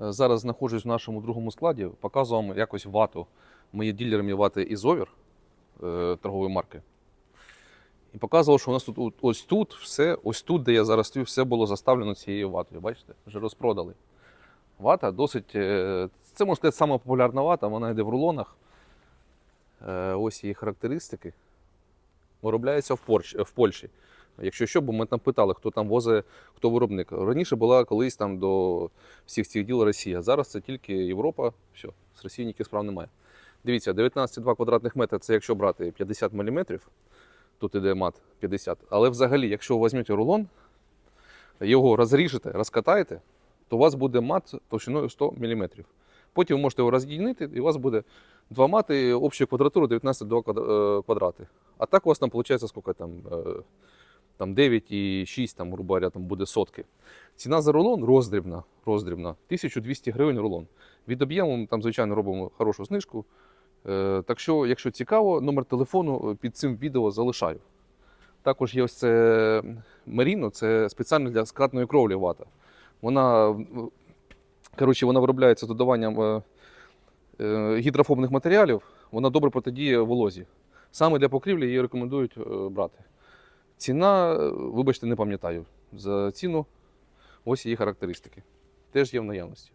Е, Зараз знаходжусь в нашому другому складі, показую вам якось вату. Ми є ділерами вати Ізовір е, торгової марки. І показував, що у нас тут ось тут все, ось тут, де я зараз стою, все було заставлено цією ватою. Бачите? Вже розпродали. Вата досить. е, Це можна сказати, сама популярна вата, вона йде в рулонах. Ось її характеристики. Виробляється в Польщі. Якщо що, бо ми там питали, хто там возить, хто виробник. Раніше була колись там до всіх цих діл Росія. Зараз це тільки Європа. Все, з Росії ніяких справ немає. Дивіться, 19,2 квадратних метра це якщо брати 50 мм, тут іде мат 50. Але взагалі, якщо ви візьмете рулон, його розріжете, розкатаєте, то у вас буде мат товщиною 100 мм. Потім ви можете його роздійнити, і у вас буде два мати общою квадратурою 19,2 е, квадрати. А так у вас там виходить скільки там, е, там 9,6, там, грубо говоря, там буде сотки. Ціна за рулон роздрібна, роздрібна 1200 гривень рулон. Від об'єму ми там, звичайно, робимо хорошу знижку. Е, Так що, якщо цікаво, номер телефону е, під цим відео залишаю. Також є ось це Меріно, це спеціально для скатної кровлі вата. Вона, коротше, вона виробляється з додаванням е, гідрофобних матеріалів, вона добре протидіє волозі. Саме для покрівлі її рекомендують брати. Ціна, вибачте, не пам'ятаю. За ціну ось її характеристики. Теж є в наявності.